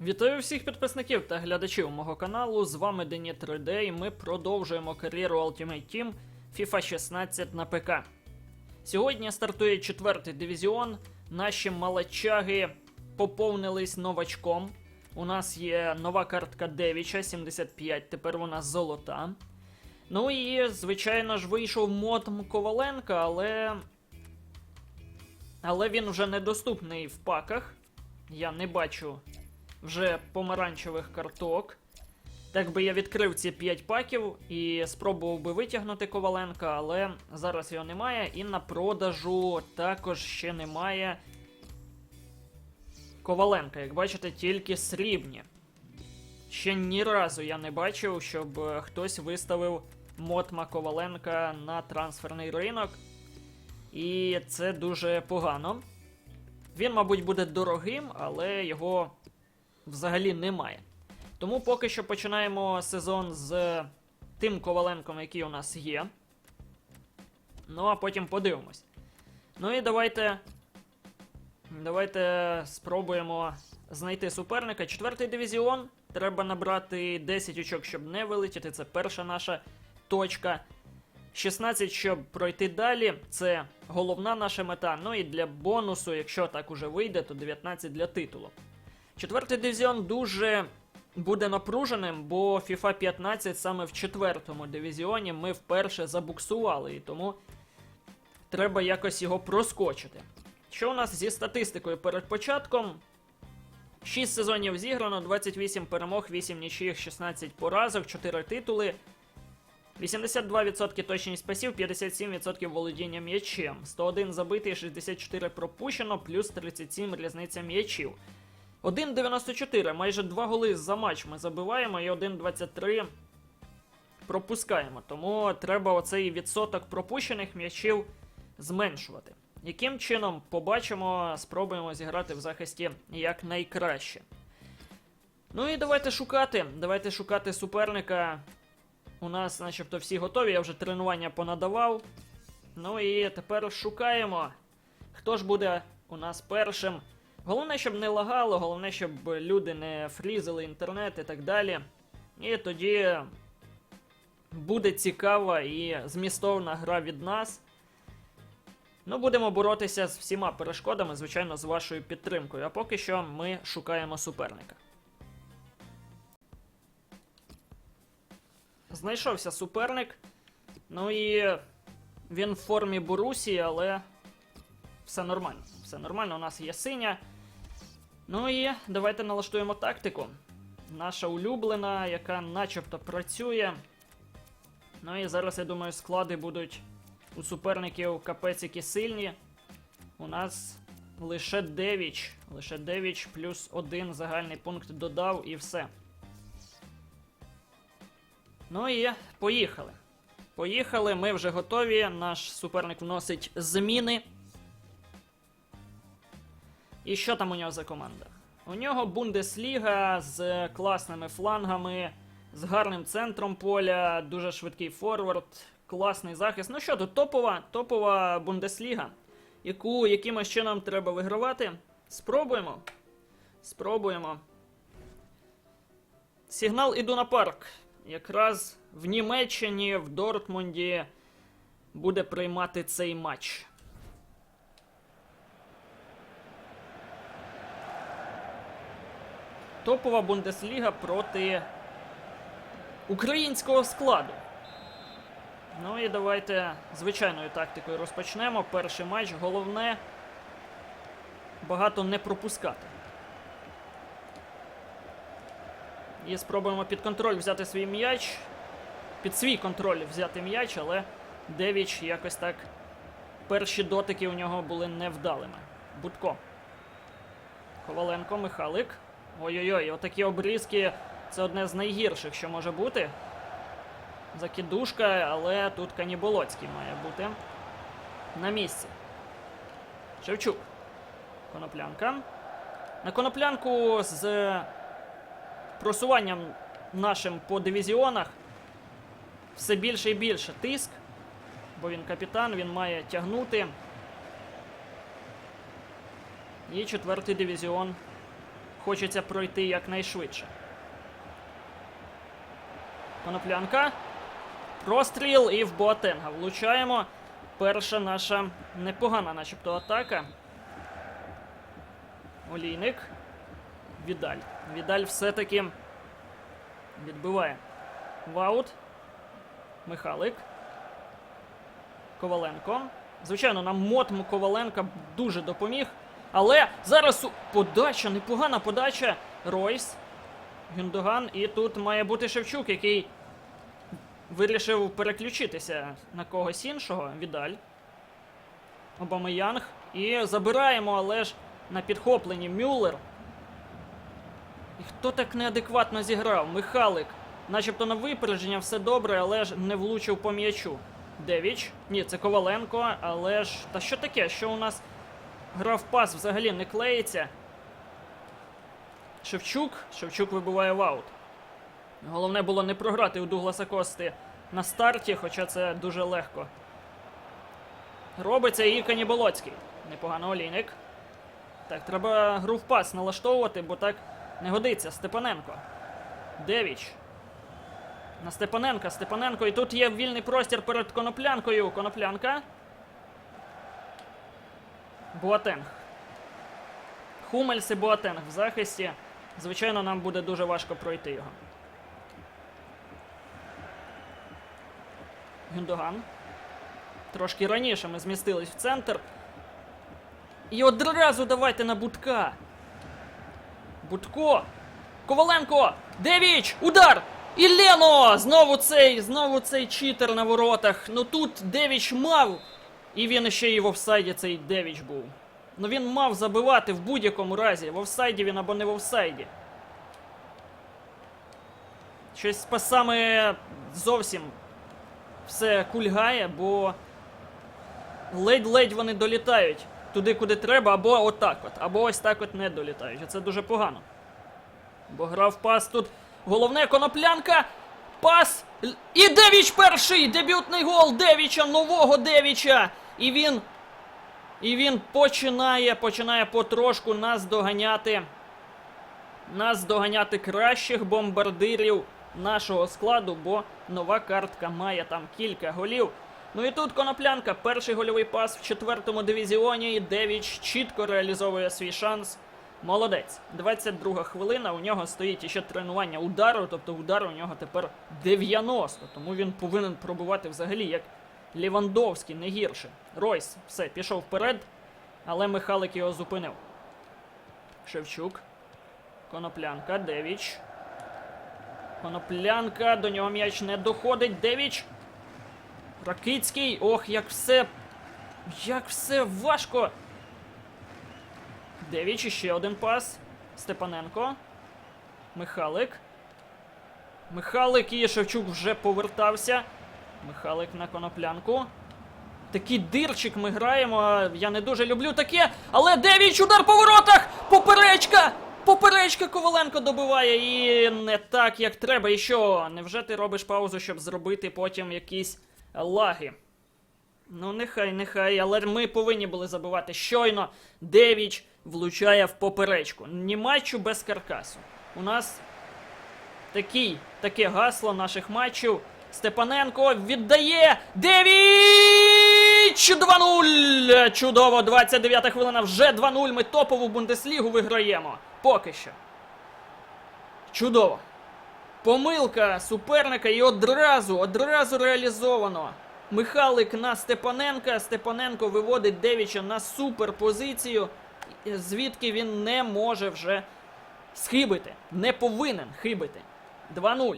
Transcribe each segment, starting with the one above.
Вітаю всіх підписників та глядачів мого каналу. З вами Дені 3D і ми продовжуємо кар'єру Ultimate Team FIFA 16 на ПК. Сьогодні стартує четвертий дивізіон. Наші малачаги поповнились новачком. У нас є нова картка Девіча 75, тепер вона золота. Ну і, звичайно ж, вийшов мод Коваленка, але. Але він вже недоступний в паках. Я не бачу вже помаранчевих карток. Так би я відкрив ці 5 паків і спробував би витягнути Коваленка, але зараз його немає. І на продажу також ще немає Коваленка. Як бачите, тільки срібні. Ще ні разу я не бачив, щоб хтось виставив Мотма Коваленка на трансферний ринок. І це дуже погано. Він, мабуть, буде дорогим, але його взагалі немає. Тому поки що починаємо сезон з тим Коваленком, який у нас є. Ну, а потім подивимось. Ну і давайте. Давайте спробуємо знайти суперника. Четвертий дивізіон. Треба набрати 10 очок, щоб не вилетіти. Це перша наша точка. 16, щоб пройти далі. Це головна наша мета. Ну і для бонусу, якщо так уже вийде, то 19 для титулу. Четвертий дивізіон дуже буде напруженим, бо FIFA 15 саме в четвертому дивізіоні ми вперше забуксували, і тому треба якось його проскочити. Що у нас зі статистикою перед початком? 6 сезонів зіграно, 28 перемог, 8 нічиїх, 16 поразок, 4 титули. 82% точність пасів, 57% володіння м'ячем, 101 забитий, 64 пропущено, плюс 37 різниця м'ячів. 1,94, майже 2 голи за матч ми забиваємо і 1,23 пропускаємо. Тому треба оцей відсоток пропущених м'ячів зменшувати. Яким чином побачимо, спробуємо зіграти в захисті якнайкраще. Ну і давайте шукати. Давайте шукати суперника. У нас, начебто, всі готові, я вже тренування понадавав. Ну і тепер шукаємо, хто ж буде у нас першим. Головне, щоб не лагало, головне, щоб люди не фрізили інтернет і так далі. І тоді буде цікава і змістовна гра від нас. Ну, будемо боротися з всіма перешкодами, звичайно, з вашою підтримкою. А поки що ми шукаємо суперника. Знайшовся суперник. Ну і він в формі Борусі, але все нормально. Все нормально, у нас є синя. Ну і давайте налаштуємо тактику. Наша улюблена, яка начебто працює. Ну і зараз, я думаю, склади будуть у суперників капець які сильні. У нас лише Девіч. Лише Девіч плюс один загальний пункт додав і все. Ну і поїхали. Поїхали, ми вже готові. Наш суперник вносить зміни. І що там у нього за команда? У нього Бундесліга з класними флангами, з гарним центром поля, дуже швидкий форвард, класний захист. Ну що тут, топова, топова Бундесліга, яку якимось чином треба вигравати. Спробуємо. Спробуємо. Сигнал іду на парк. Якраз в Німеччині, в Дортмунді буде приймати цей матч. Топова Бундесліга проти українського складу. Ну і давайте звичайною тактикою розпочнемо. Перший матч. Головне багато не пропускати. І спробуємо під контроль взяти свій м'яч. Під свій контроль взяти м'яч, але Девіч якось так. Перші дотики у нього були невдалими. Будко. Коваленко, Михалик. Ой-ой-ой, отакі обрізки це одне з найгірших, що може бути. Закидушка, але тут Каніболоцький має бути на місці. Шевчук. Коноплянка. На коноплянку з просуванням нашим по дивізіонах все більше і більше тиск, бо він капітан, він має тягнути. І четвертий дивізіон хочеться пройти якнайшвидше. Коноплянка. Простріл і в Боатенга. Влучаємо. Перша наша непогана, начебто, атака. Олійник. Відаль. Відаль все-таки відбиває. Ваут. Михалик. Коваленко. Звичайно, нам мот Коваленка дуже допоміг. Але зараз подача, непогана подача. Ройс. Гюндоган. І тут має бути Шевчук, який вирішив переключитися на когось іншого. Відаль. Обамеянг. І забираємо, але ж на підхопленні Мюллер. І хто так неадекватно зіграв? Михалик. Начебто на випередження все добре, але ж не влучив по м'ячу. Девіч. Ні, це Коваленко, але ж. Та що таке? Що у нас гра в пас взагалі не клеїться? Шевчук. Шевчук вибиває в аут. Головне було не програти у Дугласа Кости на старті, хоча це дуже легко. Робиться і Каніболоцький. Непогано олійник. Так, треба гру в пас налаштовувати, бо так не годиться. Степаненко. Девіч. На Степаненка. Степаненко. І тут є вільний простір перед коноплянкою. Коноплянка. Буатенг. Хумельс і Буатенг в захисті. Звичайно, нам буде дуже важко пройти його. Гюндоган. Трошки раніше ми змістились в центр. І одразу давайте на Будка. Будко. Коваленко! Девіч! Удар! І Лено! Знову цей, знову цей читер на воротах. Ну тут Девіч мав. І він ще і в офсайді цей Девіч був. Ну він мав забивати в будь-якому разі. В офсайді він або не в офсайді. Щось пасами зовсім все кульгає, бо ледь-ледь вони долітають туди, куди треба, або отак от, або ось так от не долітають. І це дуже погано. Бо грав пас тут. Головне коноплянка. Пас. І Девіч перший! Дебютний гол Девіча, нового Девіча! І він. І він починає, починає потрошку нас доганяти. Нас доганяти кращих бомбардирів нашого складу, бо нова картка має там кілька голів. Ну і тут коноплянка, перший гольовий пас в четвертому дивізіоні. І Девіч чітко реалізовує свій шанс. Молодець. 22 хвилина. У нього стоїть іще тренування удару, тобто удар у нього тепер 90. Тому він повинен пробувати взагалі як Лівандовський, не гірше. Ройс, все, пішов вперед, але Михалик його зупинив. Шевчук. Коноплянка, Девіч. Коноплянка, до нього м'яч не доходить. Девіч. Ракицький. Ох, як все. Як все важко. Девіч, іще один пас. Степаненко. Михалик. Михалик і Шевчук вже повертався. Михалик на коноплянку. Такий дирчик ми граємо. Я не дуже люблю таке. Але Девіч удар по воротах! Поперечка! Поперечка Коваленко добиває і не так, як треба. І що? Невже ти робиш паузу, щоб зробити потім якісь лаги? Ну, нехай, нехай, але ми повинні були забивати щойно. Девіч влучає в поперечку. Німачу без каркасу. У нас такий, таке гасло наших матчів. Степаненко віддає. Девіч! 2-0! Чудово! 29 хвилина. Вже 2-0. Ми топову Бундеслігу виграємо. Поки що. Чудово. Помилка суперника і одразу, одразу реалізовано. Михалик на Степаненка. Степаненко виводить Девіча на суперпозицію, звідки він не може вже схибити. Не повинен хибити. 2-0.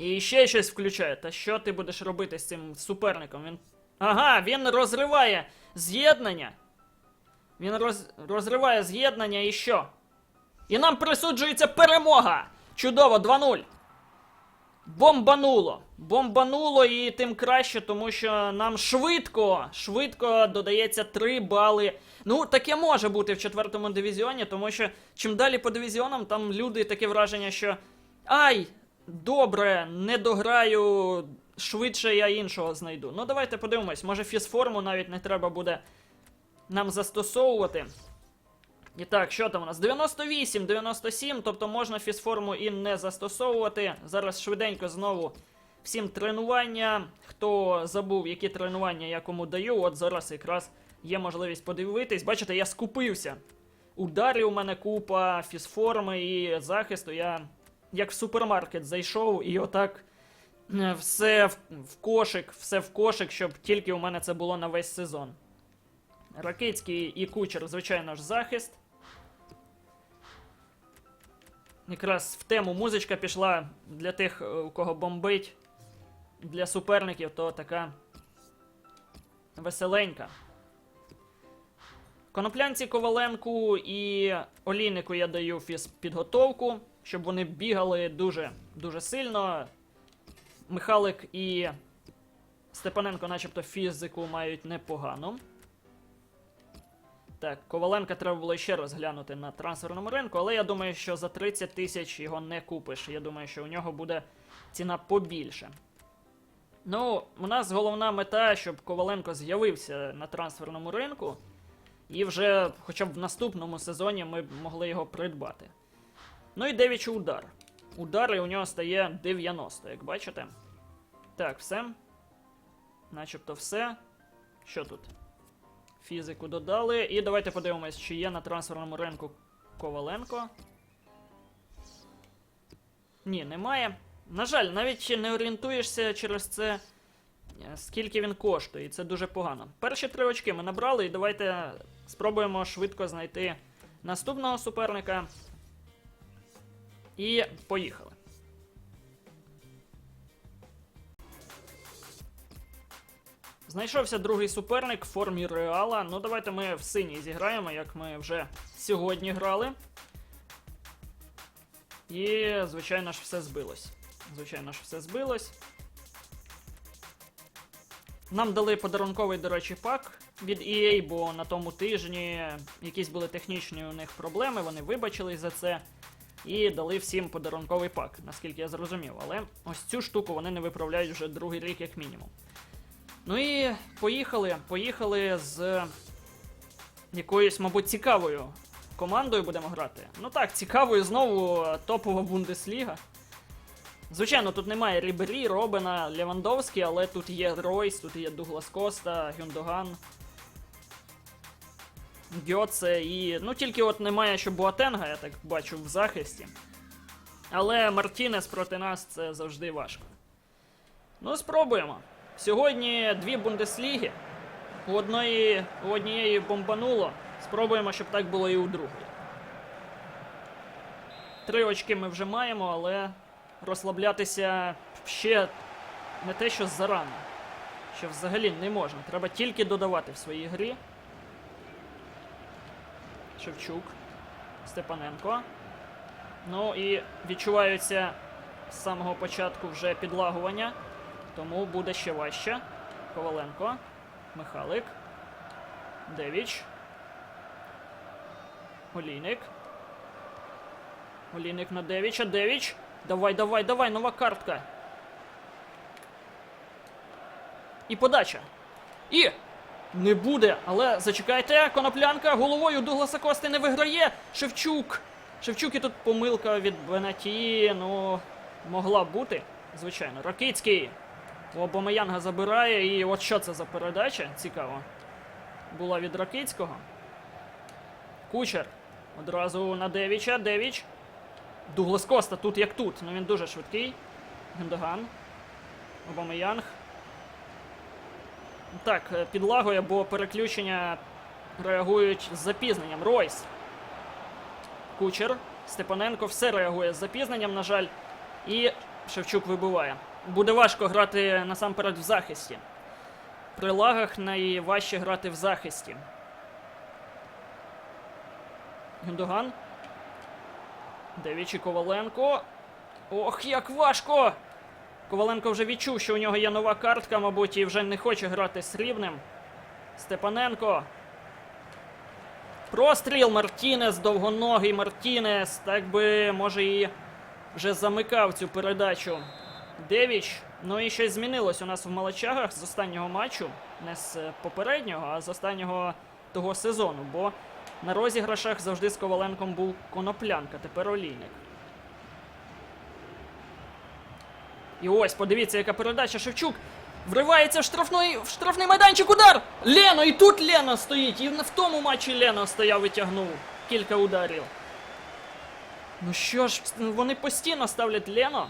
І ще щось включає. Та що ти будеш робити з цим суперником? Він. Ага, він розриває з'єднання. Він роз... розриває з'єднання і що? І нам присуджується перемога! Чудово, 2-0. Бомбануло. Бомбануло і тим краще, тому що нам швидко, швидко додається 3 бали. Ну, таке може бути в четвертому дивізіоні, тому що чим далі по дивізіонам, там люди таке враження, що. Ай! Добре, не дограю. Швидше я іншого знайду. Ну, давайте подивимось, може фізформу навіть не треба буде нам застосовувати. І так, що там у нас? 98, 97, тобто можна фізформу і не застосовувати. Зараз швиденько знову всім тренування. Хто забув, які тренування я кому даю, от зараз якраз є можливість подивитись. Бачите, я скупився. Ударів у мене купа, фізформи і захисту. Я як в супермаркет зайшов і отак е, все в, кошик, все в кошик, щоб тільки у мене це було на весь сезон. Ракицький і кучер, звичайно ж, захист. Якраз в тему музичка пішла для тих, е, у кого бомбить. Для суперників, то така веселенька. Коноплянці Коваленку і Олійнику я даю фізпідготовку, щоб вони бігали дуже, дуже сильно. Михалик і Степаненко, начебто, фізику мають непогано. Так, Коваленка треба було ще раз глянути на трансферному ринку, але я думаю, що за 30 тисяч його не купиш. Я думаю, що у нього буде ціна побільше. Ну, у нас головна мета, щоб Коваленко з'явився на трансферному ринку. І вже хоча б в наступному сезоні ми могли його придбати. Ну і дев'ячий удар. Удари у нього стає 90, як бачите. Так, все. Начебто все. Що тут? Фізику додали. І давайте подивимось, чи є на трансферному ринку Коваленко. Ні, немає. На жаль, навіть не орієнтуєшся через це, е, скільки він коштує, і це дуже погано. Перші три очки ми набрали, і давайте спробуємо швидко знайти наступного суперника. І поїхали. Знайшовся другий суперник в формі Реала. Ну, давайте ми в синій зіграємо, як ми вже сьогодні грали. І, звичайно ж, все збилось. Звичайно ж, все збилось. Нам дали подарунковий, до речі, пак від EA, бо на тому тижні якісь були технічні у них проблеми, вони вибачились за це. І дали всім подарунковий пак, наскільки я зрозумів. Але ось цю штуку вони не виправляють вже другий рік, як мінімум. Ну і поїхали. Поїхали з якоюсь, мабуть, цікавою командою будемо грати. Ну так, цікавою знову е, топова Бундесліга. Звичайно, тут немає Рібері, Робена, Левандовський, але тут є Ройс, тут є Дуглас Коста, Гюндоган, Гьоце і. Ну тільки от немає ще Буатенга, я так бачу, в захисті. Але Мартінес проти нас це завжди важко. Ну, спробуємо. Сьогодні дві Бундесліги. У одної у однієї бомбануло. Спробуємо, щоб так було і у другої. Три очки ми вже маємо, але розслаблятися ще не те, що зарано. Що взагалі не можна. Треба тільки додавати в своїй грі. Шевчук. Степаненко. Ну і відчуваються з самого початку вже підлагування. Тому буде ще важче. Коваленко. Михалик. Девіч. Олійник. Олійник на Девіча. Девіч. Давай, давай, давай, нова картка. І подача. І. Не буде, але зачекайте, коноплянка головою Дугласа Кости не виграє. Шевчук. Шевчук і тут помилка від Бенатії, ну, могла бути, звичайно. Ракицький. Обомаянга забирає, і от що це за передача? Цікаво. Була від Ракицького. Кучер. Одразу на Девіча. Девіч. Дуглас Коста тут як тут. Ну він дуже швидкий. Гендоган. Обамеянг. Так, е, підлагує, бо переключення реагують з запізненням. Ройс. Кучер. Степаненко все реагує з запізненням, на жаль. І Шевчук вибиває. Буде важко грати насамперед в захисті. При лагах найважче грати в захисті. Гюндоган. Девічі Коваленко. Ох, як важко! Коваленко вже відчув, що у нього є нова картка, мабуть, і вже не хоче грати срібним. Степаненко. Простріл Мартінес, довгоногий Мартінес. Так би, може, і вже замикав цю передачу. Девіч. Ну і щось змінилось у нас в Малачагах з останнього матчу. Не з е, попереднього, а з останнього того сезону. Бо На розіграшах завжди з Коваленком був Коноплянка, тепер Олійник. І ось, подивіться, яка передача Шевчук. Вривається в штрафний, в штрафний майданчик удар! Лено! І тут Лено стоїть! І в тому матчі Лено стояв і тягнув кілька ударів. Ну що ж, вони постійно ставлять Лено.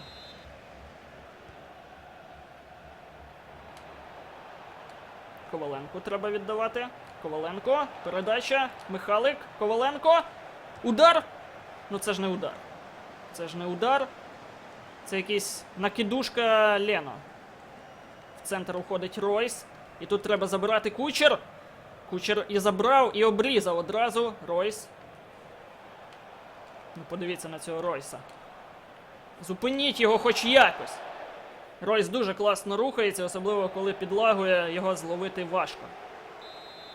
Коваленку треба віддавати. Коваленко. Передача. Михалик. Коваленко. Удар. Ну це ж не удар. Це ж не удар. Це якийсь накидушка Лено. В центр уходить Ройс. І тут треба забирати кучер. Кучер і забрав, і обрізав одразу. Ройс. Ну, подивіться на цього Ройса. Зупиніть його хоч якось. Ройс дуже класно рухається, особливо коли підлагує, його зловити важко.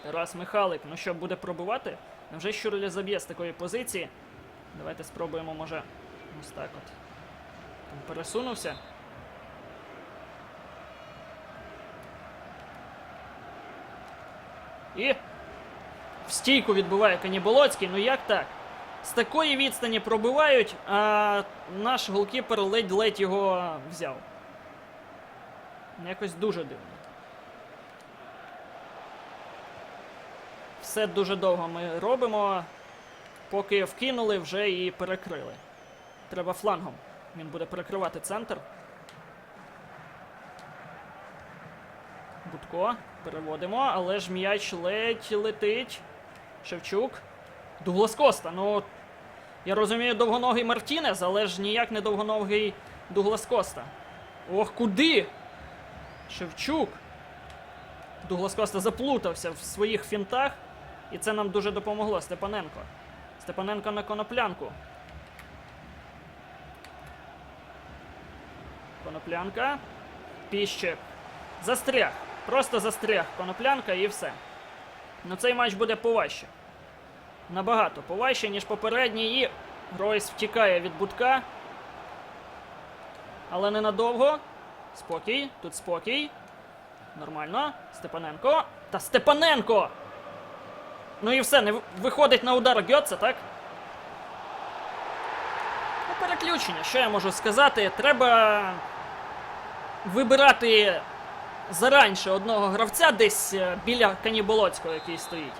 Тарас Михалик, ну що, буде пробивати? Невже Щурлі заб'є з такої позиції? Давайте спробуємо, може, ось так от. Пересунувся. І в стійку відбиває Каніболоцький. Ну як так? З такої відстані пробивають, а наш голкіпер ледь-ледь його взяв. Якось дуже дивно. Все дуже довго ми робимо. Поки вкинули, вже і перекрили. Треба флангом. Він буде перекривати центр. Будко. Переводимо, але ж м'яч ледь летить. Шевчук. Дуглас Коста. Ну. Я розумію, довгоногий Мартінес, але ж ніяк не довгоногий Дуглас Коста. Ох, куди? Шевчук. Дуглас Коста заплутався в своїх фінтах, і це нам дуже допомогло. Степаненко. Степаненко на коноплянку. Коноплянка. Піщик. Застряг. Просто застряг коноплянка і все. Ну цей матч буде поважче. Набагато поважче, ніж попередній. І Ройс втікає від будка. Але ненадовго. Спокій, тут спокій. Нормально. Степаненко. Та Степаненко! Ну і все, не виходить на удар Гьоца, так? Ну, переключення, що я можу сказати? Треба вибирати заранше одного гравця десь е, біля Каніболоцького, який стоїть.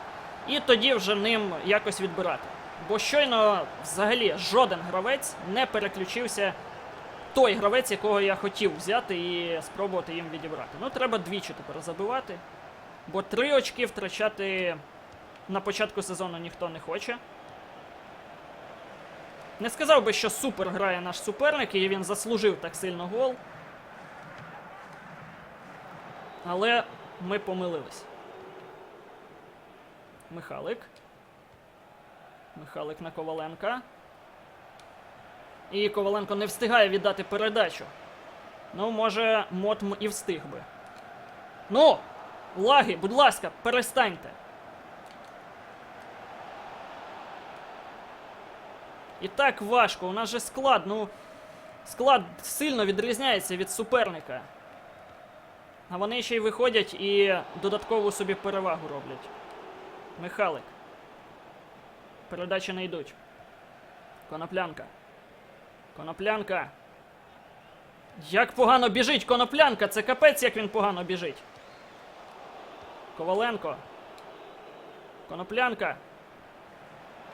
І тоді вже ним якось відбирати. Бо щойно взагалі жоден гравець не переключився той гравець, якого я хотів взяти і спробувати їм відібрати. Ну, треба двічі тепер забивати. Бо три очки втрачати на початку сезону ніхто не хоче. Не сказав би, що супер грає наш суперник, і він заслужив так сильно гол. Але ми помилились. Михалик. Михалик на Коваленка. І Коваленко не встигає віддати передачу. Ну, може, Мотм і встиг би. Ну! Лаги, будь ласка, перестаньте. І так важко. У нас же склад, ну. Склад сильно відрізняється від суперника. А вони ще й виходять і додаткову собі перевагу роблять. Михалик. Передачі не йдуть. Коноплянка. Коноплянка. Як погано біжить коноплянка! Це капець, як він погано біжить. Коваленко. Коноплянка.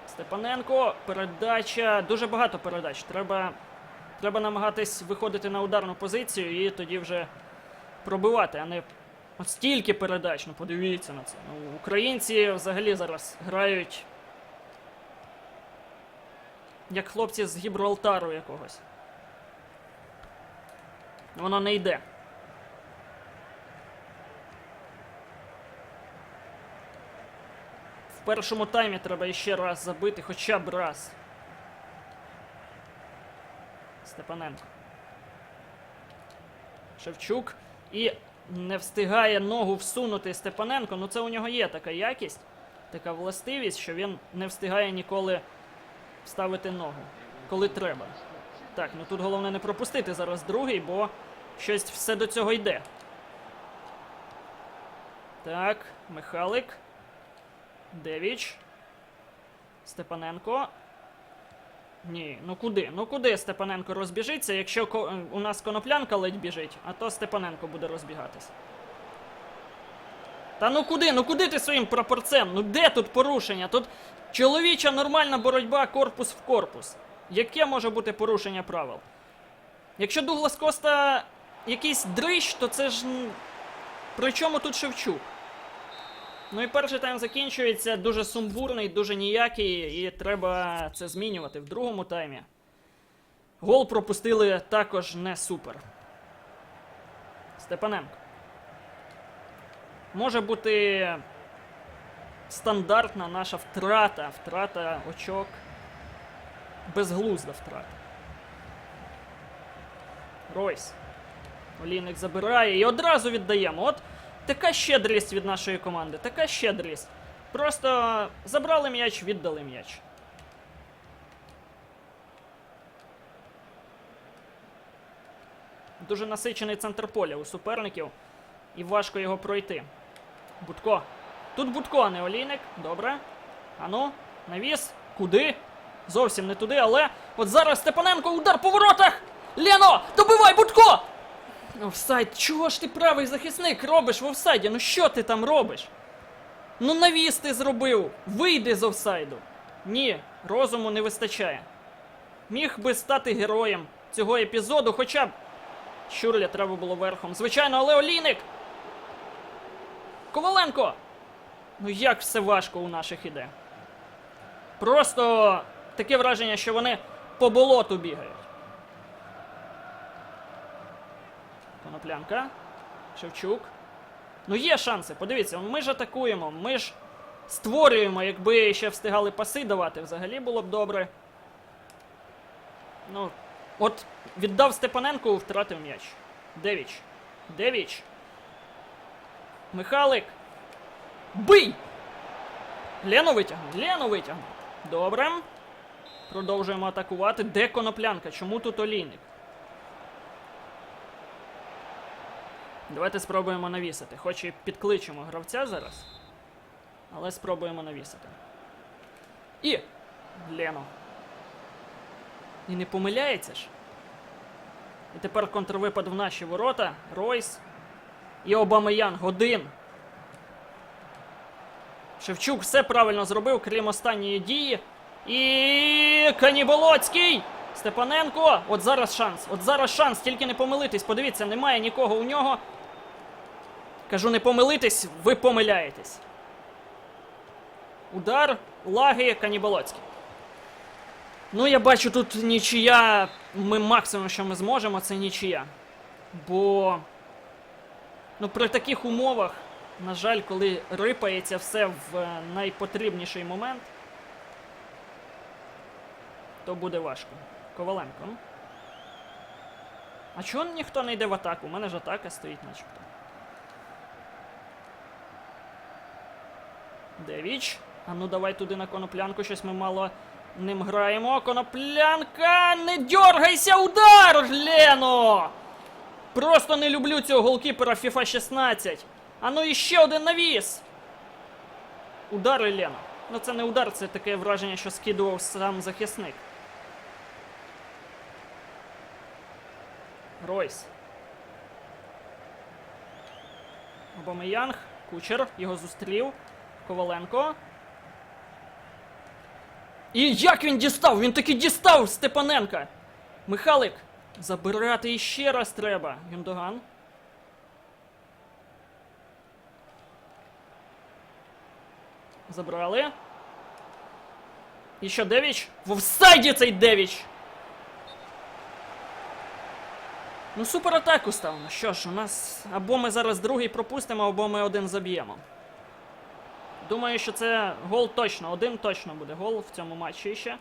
Степаненко. Передача. Дуже багато передач. Треба, треба намагатись виходити на ударну позицію і тоді вже пробивати, а не от стільки передач. Ну подивіться на це. Ну, українці взагалі зараз грають. Як хлопці з Гібралтару якогось. Воно не йде. В першому таймі треба іще раз забити, хоча б раз. Степаненко. Шевчук. І не встигає ногу всунути Степаненко. Ну це у нього є така якість, така властивість, що він не встигає ніколи вставити ногу, коли треба. Так, ну тут головне не пропустити зараз другий, бо щось все до цього йде. Так, Михалик. Девіч. Степаненко. Ні, ну куди? Ну куди Степаненко розбіжиться, якщо ко- у нас коноплянка ледь біжить, а то Степаненко буде розбігатись. Та ну куди? Ну куди ти своїм прапорцем? Ну де тут порушення? Тут чоловіча нормальна боротьба корпус в корпус. Яке може бути порушення правил? Якщо Дуглас Коста якийсь дрищ, то це ж. При чому тут Шевчук? Ну і перший тайм закінчується дуже сумбурний, дуже ніякий, і треба це змінювати в другому таймі. Гол пропустили також не супер. Степаненко. Може бути стандартна наша втрата, втрата очок. Безглузда втрата. Ройс. Олійник забирає і одразу віддаємо. От така щедрість від нашої команди, така щедрість. Просто забрали м'яч, віддали м'яч. Дуже насичений центр поля у суперників, і важко його пройти. Будко. Тут Будко, а не олійник. Добре. Ану, навіс. Куди? Зовсім не туди, але от зараз Степаненко удар по воротах! Лено! Добивай Будко! Офсайд, чого ж ти правий захисник робиш в офсайді? Ну що ти там робиш? Ну навіс ти зробив! Вийди з офсайду! Ні, розуму не вистачає. Міг би стати героєм цього епізоду, хоча б. Щурля треба було верхом. Звичайно, але Олійник! Коваленко! Ну як все важко у наших іде. Просто таке враження, що вони по болоту бігають. Коноплянка. Шевчук. Ну є шанси, подивіться, ми ж атакуємо, ми ж створюємо, якби ще встигали паси давати, взагалі було б добре. Ну, от віддав Степаненку, втратив м'яч. Девіч. Девіч. Михалик. Бий! Лену витягнув, Лену витягнув. Добре. Продовжуємо атакувати. Де коноплянка? Чому тут олійник? Давайте спробуємо навісити. Хоч і підкличемо гравця зараз. Але спробуємо навісити. І. Лено. І не помиляється ж. І тепер контрвипад в наші ворота. Ройс. І Обамеянг один. Шевчук все правильно зробив, крім останньої дії. І. Каніболоцький! Степаненко! От зараз шанс. От зараз шанс, тільки не помилитись. Подивіться, немає нікого у нього. Кажу, не помилитись, ви помиляєтесь. Удар, лаги, Каніболоцький. Ну, я бачу, тут нічия. Ми максимум, що ми зможемо, це нічия. Бо. Ну, при таких умовах, на жаль, коли рипається все в е, найпотрібніший момент, то буде важко. Коваленко. А чого ніхто не йде в атаку? У мене ж атака стоїть начебто. Девіч. А ну давай туди на коноплянку, щось ми мало ним граємо. Коноплянка! Не дьоргайся! Удар! Лено! Просто не люблю цього голкіпера FIFA 16. А ну іще один навіс. Удар Лено. Ну це не удар, це таке враження, що скидував сам захисник. Ройс. Обамеянг. Кучер його зустрів. Коваленко. І як він дістав? Він таки дістав Степаненка. Михалик. Забирати іще раз треба. Юндоган. Забрали. І що Девіч? В офсайді цей Девіч! Ну, супер атаку ставимо. Що ж, у нас або ми зараз другий пропустимо, або ми один заб'ємо. Думаю, що це гол точно, один точно буде гол в цьому матчі ще.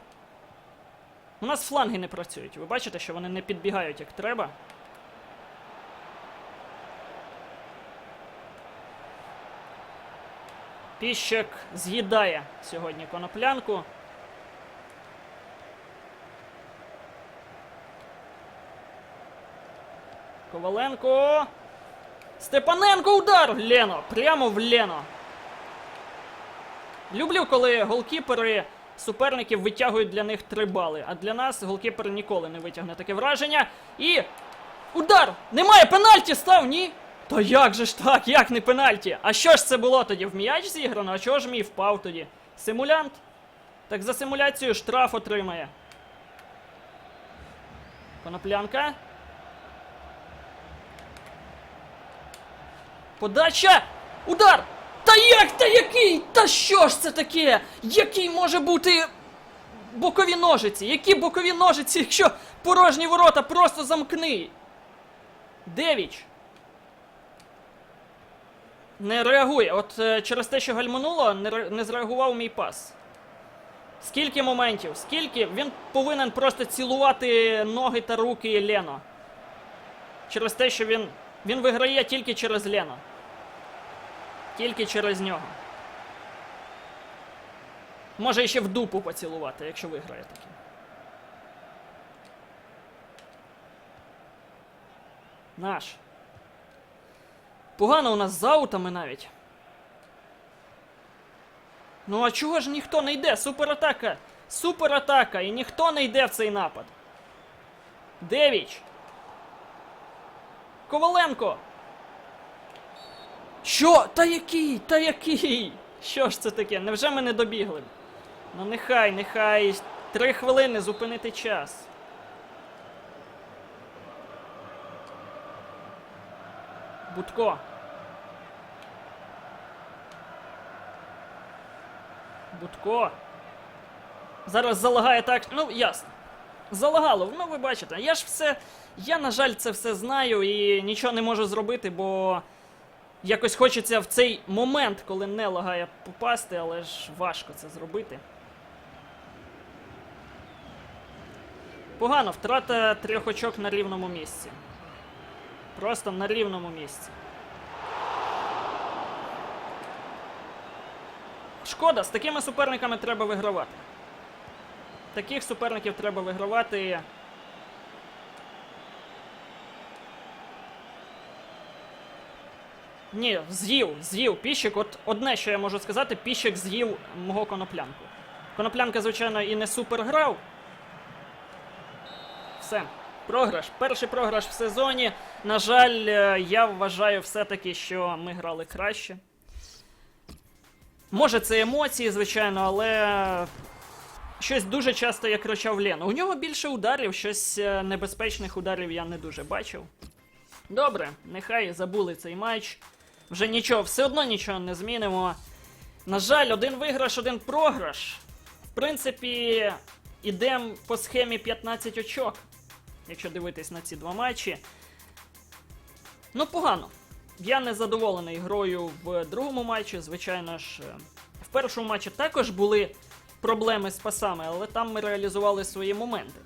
У нас фланги не працюють. Ви бачите, що вони не підбігають як треба. Піщик з'їдає сьогодні коноплянку. Коваленко. Степаненко удар! Лено! Прямо в Лено. Люблю, коли голкіпери суперників витягують для них 3 бали. А для нас голкіпер ніколи не витягне таке враження. І. Удар! Немає пенальті став, ні? Та як же ж так, як не пенальті? А що ж це було тоді? В м'яч зіграно? А чого ж мій впав тоді? Симулянт? Так за симуляцію штраф отримає. Коноплянка. Подача! Удар! Та як? Та який? Та що ж це таке? Який може бути бокові ножиці? Які бокові ножиці, якщо порожні ворота просто замкни? Девіч. Не реагує. От е, через те, що гальмануло, не, не зреагував мій пас. Скільки моментів? Скільки? Він повинен просто цілувати ноги та руки Лено. Через те, що він. Він виграє тільки через Лено. Тільки через нього. Може ще в дупу поцілувати, якщо виграє таки. Наш. Погано у нас з аутами навіть. Ну а чого ж ніхто не йде? Суператака! Суператака! І ніхто не йде в цей напад. Девіч. Коваленко. Що? Та який? Та який? Що ж це таке? Невже ми не добігли? Ну нехай, нехай. Три хвилини зупинити час. Будко. Будко. Зараз залагає так. Ну, ясно. Залагало, ну ви бачите, я ж все. Я, на жаль, це все знаю і нічого не можу зробити, бо якось хочеться в цей момент, коли не лагає попасти, але ж важко це зробити. Погано, втрата трьох очок на рівному місці. Просто на рівному місці. Шкода, з такими суперниками треба вигравати. Таких суперників треба вигравати. Ні, з'їв, з'їв піщик. От одне, що я можу сказати, піщик з'їв мого коноплянку. Коноплянка, звичайно, і не супер грав. Все. Програш. Перший програш в сезоні. На жаль, е, я вважаю все-таки, що ми грали краще. Може, це емоції, звичайно, але щось дуже часто я кричав Лен. У нього більше ударів, щось е, небезпечних ударів я не дуже бачив. Добре, нехай забули цей матч. Вже нічого, все одно нічого не змінимо. На жаль, один виграш, один програш. В принципі, ідемо по схемі 15 очок, якщо дивитись на ці два матчі. Ну, погано. Я не задоволений грою в другому матчі. Звичайно ж, е, в першому матчі також були проблеми з пасами, але там ми реалізували свої моменти.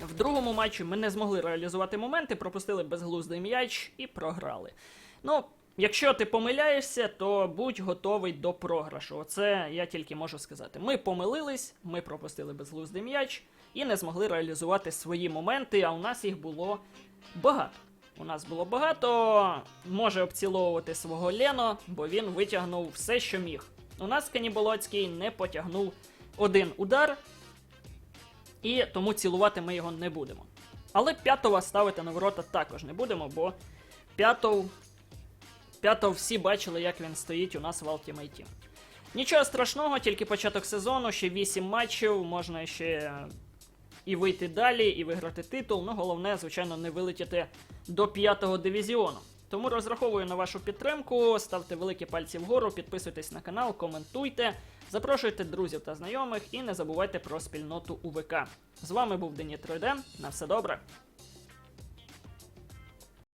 В другому матчі ми не змогли реалізувати моменти, пропустили безглуздий м'яч і програли. Ну, якщо ти помиляєшся, то будь готовий до програшу. Оце я тільки можу сказати. Ми помилились, ми пропустили безглуздий м'яч і не змогли реалізувати свої моменти, а у нас їх було багато. У нас було багато. Може обціловувати свого Лено, бо він витягнув все, що міг. У нас Каніболоцький не потягнув один удар, і тому цілувати ми його не будемо. Але п'ятого ставити на ворота також не будемо, бо п'ятого, п'ятого всі бачили, як він стоїть у нас в Ultimate Team. Нічого страшного, тільки початок сезону, ще 8 матчів, можна ще і вийти далі, і виграти титул. Ну, головне, звичайно, не вилетіти до п'ятого дивізіону. Тому розраховую на вашу підтримку. Ставте великі пальці вгору, підписуйтесь на канал, коментуйте, запрошуйте друзів та знайомих і не забувайте про спільноту УВК. З вами був Дені 3D. На все добре.